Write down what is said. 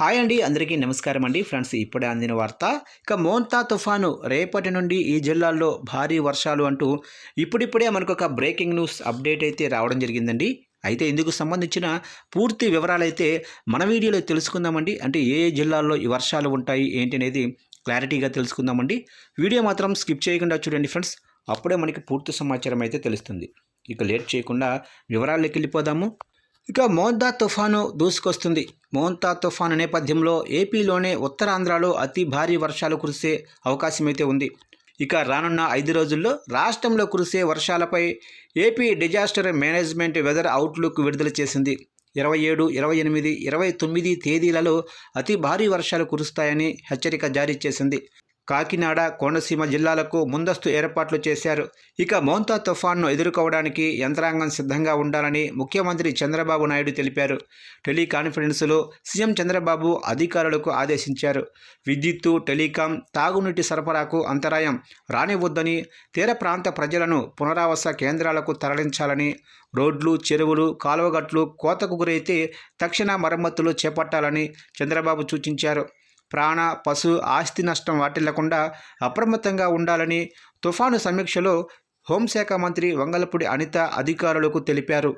Hi అండి అందరికీ నమస్కారం అండి. ఫ్రెండ్స్ ఇప్పుడే అందిన వార్త ఇక మోంతా తుఫాను రేపటి నుండి ఈ జిల్లాల్లో భారీ వర్షాలు అంటూ ఇప్పుడిప్పుడే మనకు ఒక బ్రేకింగ్ న్యూస్ అప్డేట్ అయితే రావడం జరిగిందండి. అయితే ఇందుకు సంబంధించిన పూర్తి వివరాలైతే మన వీడియోలో తెలుసుకుందామండి. అంటే ఏ ఏ జిల్లాల్లో ఈ వర్షాలు ఉంటాయి ఏంటి అనేది క్లారిటీగా తెలుసుకుందామండి. వీడియో మాత్రం స్కిప్ చేయకుండా చూడండి ఫ్రెండ్స్. అప్పుడే మనకి పూర్తి సమాచారం అయితే తెలుస్తుంది. ఇక లేట్ చేయకుండా వివరాల్లోకి వెళ్ళిపోదాము. ఇక మోంతా తుఫాను దూసుకొస్తుంది. మోంతా తుఫాను నేపథ్యంలో ఏపీలోనే ఉత్తరాంధ్రలో అతి భారీ వర్షాలు కురిసే అవకాశమైతే ఉంది. ఇక రానున్న ఐదు రోజుల్లో రాష్ట్రంలో కురిసే వర్షాలపై AP disaster management weather outlook విడుదల చేసింది. ఇరవై ఏడు ఇరవై ఎనిమిది ఇరవై తొమ్మిది తేదీలలో అతి భారీ వర్షాలు కురుస్తాయని హెచ్చరిక జారీ చేసింది. కాకినాడ కోనసీమ జిల్లాలకు ముందస్తు ఏర్పాట్లు చేశారు. ఇక మోంతా తుఫాన్ను ఎదుర్కోవడానికి యంత్రాంగం సిద్ధంగా ఉండాలని ముఖ్యమంత్రి చంద్రబాబు నాయుడు తెలిపారు. టెలికాన్ఫరెన్స్లో సీఎం చంద్రబాబు అధికారులకు ఆదేశించారు. విద్యుత్తు టెలికాం తాగునీటి సరఫరాకు అంతరాయం రానివద్దని తీర ప్రాంత ప్రజలను పునరావాస కేంద్రాలకు తరలించాలని రోడ్లు చెరువులు కాలువగట్లు కోతకు గురైతే తక్షణ మరమ్మతులు చేపట్టాలని చంద్రబాబు సూచించారు. ప్రాణ పశు ఆస్తి నష్టం వాటిల్లకుండా అప్రమత్తంగా ఉండాలని తుఫాను సమీక్షలో హోంశాఖ మంత్రి వంగలపూడి అనిత అధికారులకు తెలిపారు.